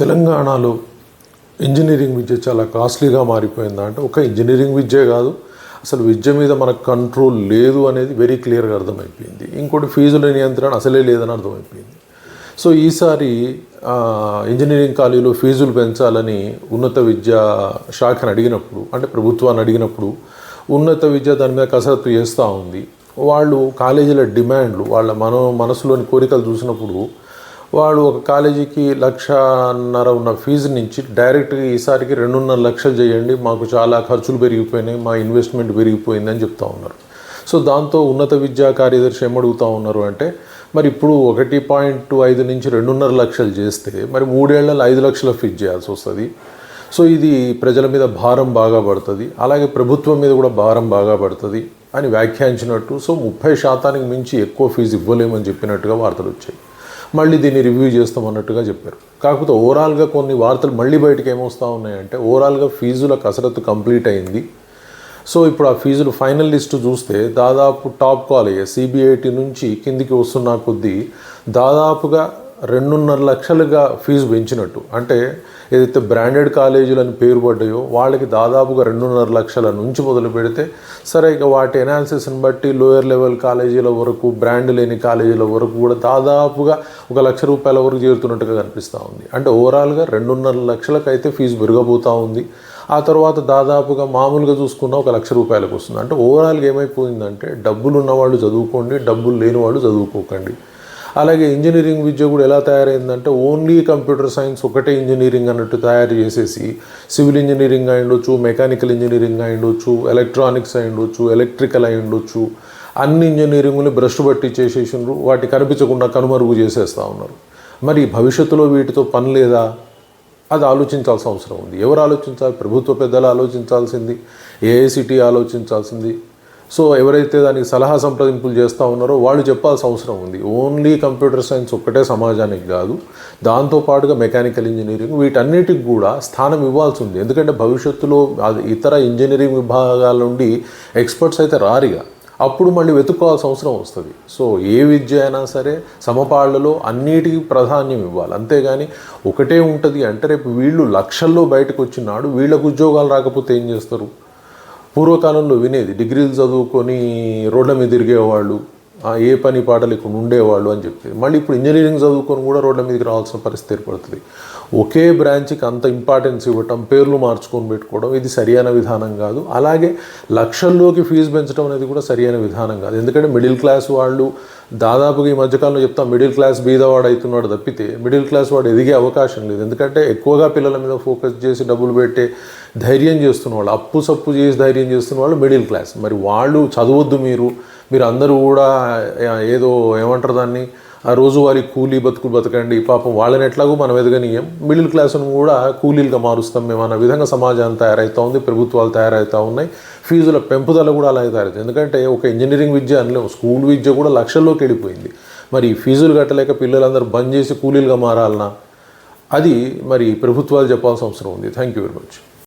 తెలంగాణలో ఇంజనీరింగ్ విద్య చాలా కాస్ట్లీగా మారిపోయిందా? అంటే ఒక ఇంజనీరింగ్ విద్యే కాదు అసలు విద్య మీద మనకు కంట్రోల్ లేదు అనేది వెరీ క్లియర్గా అర్థమైపోయింది. ఇంకోటి ఫీజుల నియంత్రణ అసలే లేదని అర్థమైపోయింది. సో ఈసారి ఇంజనీరింగ్ కాలేజీలో ఫీజులు పెంచాలని ఉన్నత విద్యా శాఖను అడిగినప్పుడు అంటే ప్రభుత్వాన్ని అడిగినప్పుడు ఉన్నత విద్య దాని మీద కసరత్తు చేస్తూ ఉంది. వాళ్ళు కాలేజీల డిమాండ్లు వాళ్ళ మన మనసులోని కోరికలు చూసినప్పుడు వాళ్ళు ఒక కాలేజీకి లక్షన్నర ఉన్న ఫీజు నుంచి డైరెక్ట్గా ఈసారికి రెండున్నర లక్షలు చేయండి మాకు చాలా ఖర్చులు పెరిగిపోయినాయి మా ఇన్వెస్ట్మెంట్ పెరిగిపోయింది అని చెప్తా ఉన్నారు. సో దాంతో ఉన్నత విద్యా కార్యదర్శి ఏమడుగుతా ఉన్నారు అంటే మరి ఇప్పుడు ఒకటి పాయింట్ ఐదు నుంచి రెండున్నర లక్షలు చేస్తే మరి మూడేళ్ళలో ఐదు లక్షల ఫీజు చేయాల్సి వస్తుంది. సో ఇది ప్రజల మీద భారం బాగా పడుతుంది అలాగే ప్రభుత్వం మీద కూడా భారం బాగా పడుతుంది అని వ్యాఖ్యానించినట్టు సో ముప్పై శాతానికి మించి ఎక్కువ ఫీజు ఇవ్వలేమని చెప్పినట్టుగా వార్తలు వచ్చాయి. మళ్ళీ దీన్ని రివ్యూ చేస్తామన్నట్టుగా చెప్పారు. కాకపోతే ఓవరాల్గా కొన్ని వార్తలు మళ్ళీ బయటకు ఏమొస్తూ ఉన్నాయంటే ఓవరాల్గా ఫీజుల కసరత్తు కంప్లీట్ అయింది. సో ఇప్పుడు ఆ ఫీజులు ఫైనల్ లిస్టు చూస్తే దాదాపు టాప్ కాలేజ్ సిబిఐటి నుంచి కిందికి వస్తున్న కొద్దీ దాదాపుగా రెండున్నర లక్షలుగా ఫీజు పెంచినట్టు. అంటే ఏదైతే బ్రాండెడ్ కాలేజీలు అని పేరు పడ్డాయో వాళ్ళకి దాదాపుగా రెండున్నర లక్షల నుంచి మొదలు పెడితే సరే ఇక వాటి ఎనాలిసిస్ని బట్టి లోయర్ లెవెల్ కాలేజీల వరకు బ్రాండ్ లేని కాలేజీల వరకు కూడా దాదాపుగా ఒక లక్ష రూపాయల వరకు చేరుతున్నట్టుగా కనిపిస్తూ ఉంది. అంటే ఓవరాల్గా రెండున్నర లక్షలకు అయితే ఫీజు పెరగబోతూ ఉంది. ఆ తర్వాత దాదాపుగా మామూలుగా చూసుకున్న ఒక లక్ష రూపాయలకు వస్తుంది. అంటే ఓవరాల్గా ఏమైపోయిందంటే డబ్బులు ఉన్నవాళ్ళు చదువుకోండి డబ్బులు లేని వాళ్ళు చదువుకోకండి. అలాగే ఇంజనీరింగ్ విద్య కూడా ఎలా తయారైందంటే ఓన్లీ కంప్యూటర్ సైన్స్ ఒకటే ఇంజనీరింగ్ అన్నట్టు తయారు చేసేసి సివిల్ ఇంజనీరింగ్ అయి ఉండొచ్చు మెకానికల్ ఇంజనీరింగ్ అయి ఉండొచ్చు ఎలక్ట్రానిక్స్ అయి ఉండొచ్చు ఎలక్ట్రికల్ అయి ఉండొచ్చు అన్ని ఇంజనీరింగ్ని బ్రష్ బట్టి చేసేసిండ్రు వాటి కనిపించకుండా కనుమరుగు చేసేస్తూ ఉన్నారు. మరి భవిష్యత్తులో వీటితో పని లేదా? అది ఆలోచించాల్సిన అవసరం ఉంది. ఎవరు ఆలోచించాలి? ప్రభుత్వ పెద్దలు ఆలోచించాల్సింది. ఏఐసిటి ఆలోచించాల్సింది. సో ఎవరైతే దానికి సలహా సంప్రదింపులు చేస్తూ ఉన్నారో వాళ్ళు చెప్పాల్సిన అవసరం ఉంది. ఓన్లీ కంప్యూటర్ సైన్స్ ఒక్కటే సమాజానికి కాదు దాంతోపాటుగా మెకానికల్ ఇంజనీరింగ్ వీటన్నిటికి కూడా స్థానం ఇవ్వాల్సి ఉంది. ఎందుకంటే భవిష్యత్తులో అది ఇతర ఇంజనీరింగ్ విభాగాల నుండి ఎక్స్పర్ట్స్ అయితే రారిగా అప్పుడు మళ్ళీ వెతుక్కోవాల్సిన అవసరం వస్తుంది. సో ఏ విద్య అయినా సరే సమపాళ్ళలో అన్నిటికీ ప్రాధాన్యం ఇవ్వాలి. అంతేగాని ఒకటే ఉంటుంది అంటే రేపు వీళ్ళు లక్షల్లో బయటకు వచ్చినాడు వీళ్ళకు ఉద్యోగాలు రాకపోతే ఏం చేస్తారు? పూర్వకాలంలో వినేది. డిగ్రీలు చదువుకొని రోడ్ల మీద తిరిగేవాళ్ళు. ఏ పని పాట లేకుండా ఉండేవాళ్ళు అని చెప్పి. మళ్ళీ ఇప్పుడు ఇంజనీరింగ్ చదువుకొని కూడా రోడ్ల మీదకి రావాల్సిన పరిస్థితి ఏర్పడుతుంది. ఒకే బ్రాంచ్కి అంత ఇంపార్టెన్స్ ఇవ్వటం పేర్లు మార్చుకొని పెట్టుకోవడం ఇది సరియైన విధానం కాదు. అలాగే లక్షల్లోకి ఫీజు పెంచడం అనేది కూడా సరియైన విధానం కాదు. ఎందుకంటే మిడిల్ క్లాస్ వాళ్ళు దాదాపుగా ఈ మధ్యకాలంలో చెప్తా మిడిల్ క్లాస్ బీదవాడు అవుతున్నాడు తప్పితే మిడిల్ క్లాస్ వాడు ఎదిగే అవకాశం లేదు. ఎందుకంటే ఎక్కువగా పిల్లల మీద ఫోకస్ చేసి డబ్బులు పెట్టే ధైర్యం చేస్తున్న వాళ్ళు అప్పు సప్పు చేసి ధైర్యం చేస్తున్న వాళ్ళు మిడిల్ క్లాస్. మరి వాళ్ళు చదవద్దు మీరు మీరు అందరూ కూడా ఏదో ఏమంటారు దాన్ని? ఆ రోజువారీ కూలీ బతుకులు బతకండి. పాపం వాళ్ళని ఎట్లాగో మనం ఎదగనీయం. మిడిల్ క్లాస్ను కూడా కూలీలుగా మారుస్తాం మేము అన్న విధంగా సమాజాన్ని తయారవుతూ ఉంది ప్రభుత్వాలు తయారవుతూ ఉన్నాయి. ఫీజుల పెంపుదల కూడా అలాగే తయారవుతుంది ఎందుకంటే ఒక ఇంజనీరింగ్ విద్య అనలేము స్కూల్ విద్య కూడా లక్షల్లోకి వెళ్ళిపోయింది. మరి ఫీజులు కట్టలేక పిల్లలందరూ బంద్ చేసి కూలీలుగా మారాలన్నా అది మరి ప్రభుత్వాలు చెప్పాల్సిన అవసరం ఉంది. Thank you very much